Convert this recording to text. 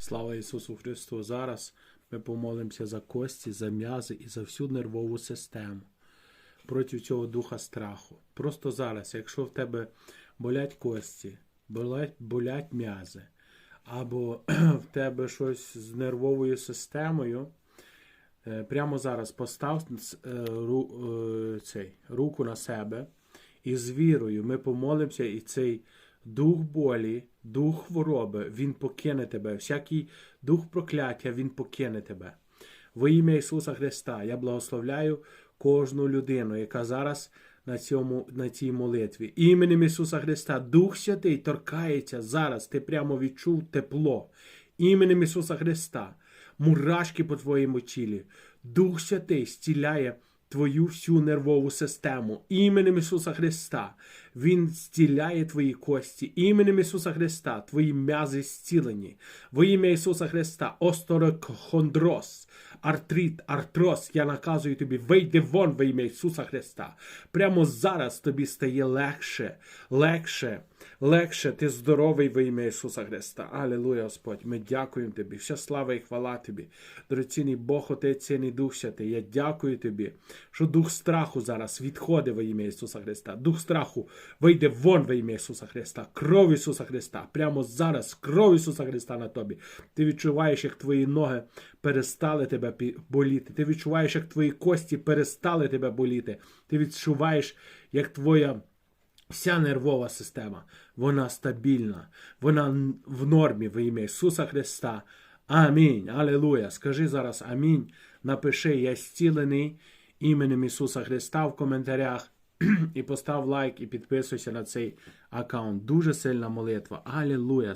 Слава Ісусу Христу! Зараз ми помолимося за кості, за м'язи і за всю нервову систему проти цього духа страху. Просто зараз, якщо в тебе болять кості, болять, болять м'язи, або в тебе щось з нервовою системою, е, прямо зараз постав е, е, цей, руку на себе і з вірою ми помолимося, і цей дух болі, дух хвороби, він покине тебе. Всякий дух прокляття, він покине тебе. Во ім'я Ісуса Христа я благословляю кожну людину, яка зараз на, цьому, на цій молитві. Іменем Ісуса Христа, Дух Святий торкається зараз. Ти прямо відчув тепло. Іменем Ісуса Христа, мурашки по твоєму тілі. Дух Святий зціляє твою всю нервову систему. Іменем Ісуса Христа. Він зціляє твої кості. Іменем Ісуса Христа, твої м'язи зцілені. Во ім'я Ісуса Христа, осторокхондроз, артрит, артроз. Я наказую тобі, вийди вон во ім'я Ісуса Христа. Прямо зараз тобі стає легше, легше, легше. Ти здоровий во ім'я Ісуса Христа. Алілуя, Господь. Ми дякуємо тобі. Вся слава і хвала тобі. Дорогоцінний Бог, Отець, Син і Дух Святий. Я дякую тобі, що дух страху зараз відходить во ім'я Ісуса Христа. Дух страху вийде вон во ім'я Ісуса Христа. Кров Ісуса Христа. Прямо зараз кров Ісуса Христа на тобі. Ти відчуваєш, як твої ноги перестали тебе боліти. Ти відчуваєш, як твої кості перестали тебе боліти. Ти відчуваєш, як твоя Вся нервова система, вона стабільна, вона в нормі в ім'я Ісуса Христа. Амінь. Алілуя. Скажи зараз амінь. Напиши, я зцілений іменем Ісуса Христа в коментарях. І постав лайк і підписуйся на цей аккаунт. Дуже сильна молитва. Алілуя.